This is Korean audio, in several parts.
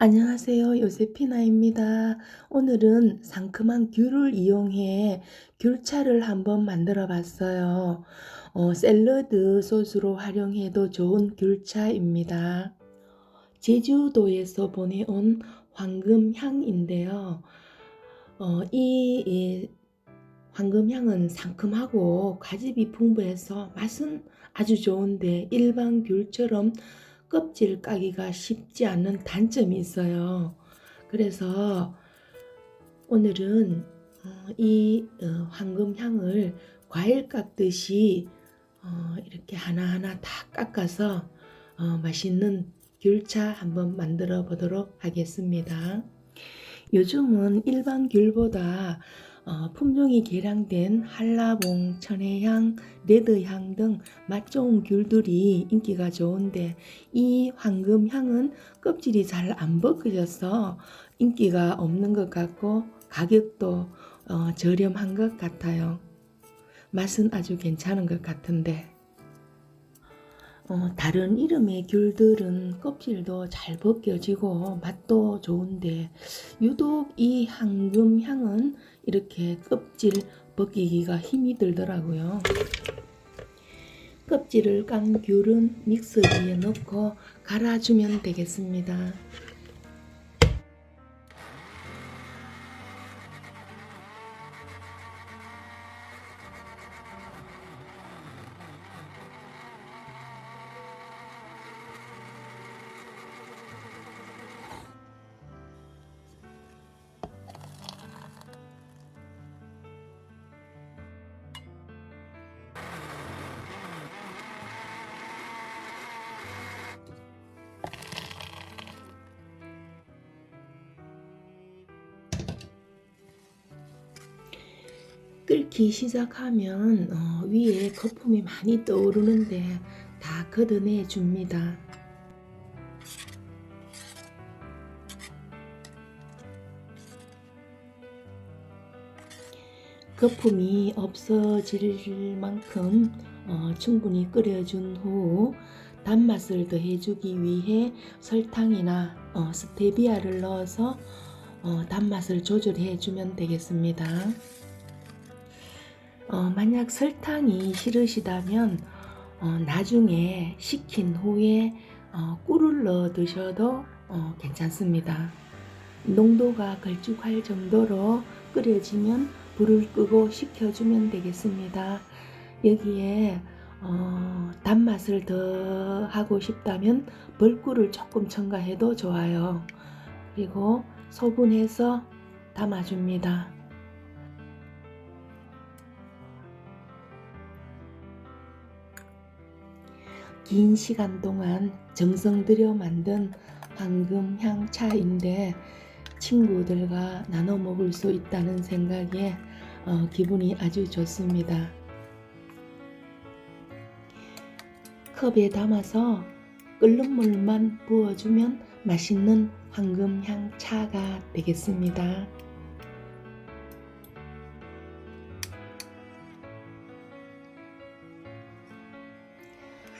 안녕하세요. 요세피나입니다. 오늘은 상큼한 귤을 이용해 귤차를 한번 만들어 봤어요. 어, 샐러드 소스로 활용해도 좋은 귤차입니다. 제주도에서 보내온 황금향인데요. 어, 이, 이 황금향은 상큼하고 과즙이 풍부해서 맛은 아주 좋은데 일반 귤처럼 껍질 까기가 쉽지 않은 단점이 있어요. 그래서 오늘은 어, 이 어, 황금향을 과일 깎듯이 어, 이렇게 하나하나 다 깎아서 어, 맛있는 귤차 한번 만들어 보도록 하겠습니다. 요즘은 일반 귤보다 어, 품종이 개량된 한라봉, 천혜향, 레드향 등 맛 좋은 귤들이 인기가 좋은데 이 황금향은 껍질이 잘 안 벗겨져서 인기가 없는 것 같고 가격도 어, 저렴한 것 같아요. 맛은 아주 괜찮은 것 같은데 어, 다른 이름의 귤들은 껍질도 잘 벗겨지고 맛도 좋은데 유독 이 황금향은 이렇게 껍질 벗기기가 힘이 들더라고요. 껍질을 깐 귤은 믹서기에 넣고 갈아주면 되겠습니다. 끓기 시작하면 어, 위에 거품이 많이 떠오르는데 다 걷어내 줍니다. 거품이 없어질 만큼 어, 충분히 끓여준 후 단맛을 더해주기 위해 설탕이나 어, 스테비아를 넣어서 어, 단맛을 조절해 주면 되겠습니다. 어, 만약 설탕이 싫으시다면 어, 나중에 식힌 후에 어, 꿀을 넣어 드셔도 어, 괜찮습니다. 농도가 걸쭉할 정도로 끓여지면 불을 끄고 식혀주면 되겠습니다. 여기에 어, 단맛을 더 하고 싶다면 벌꿀을 조금 첨가해도 좋아요. 그리고 소분해서 담아줍니다. 긴 시간 동안 정성 들여 만든 황금향 차인데 친구들과 나눠 먹을 수 있다는 생각에 어, 기분이 아주 좋습니다. 컵에 담아서 끓는 물만 부어주면 맛있는 황금향 차가 되겠습니다.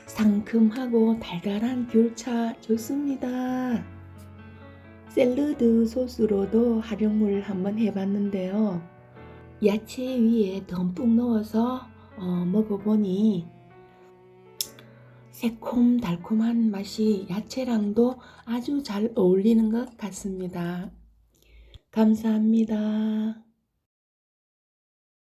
상큼하고 달달한 귤차 좋습니다. 샐러드 소스로도 활용을 한번 해봤는데요. 야채 위에 듬뿍 넣어서 어, 먹어보니 새콤달콤한 맛이 야채랑도 아주 잘 어울리는 것 같습니다. 감사합니다.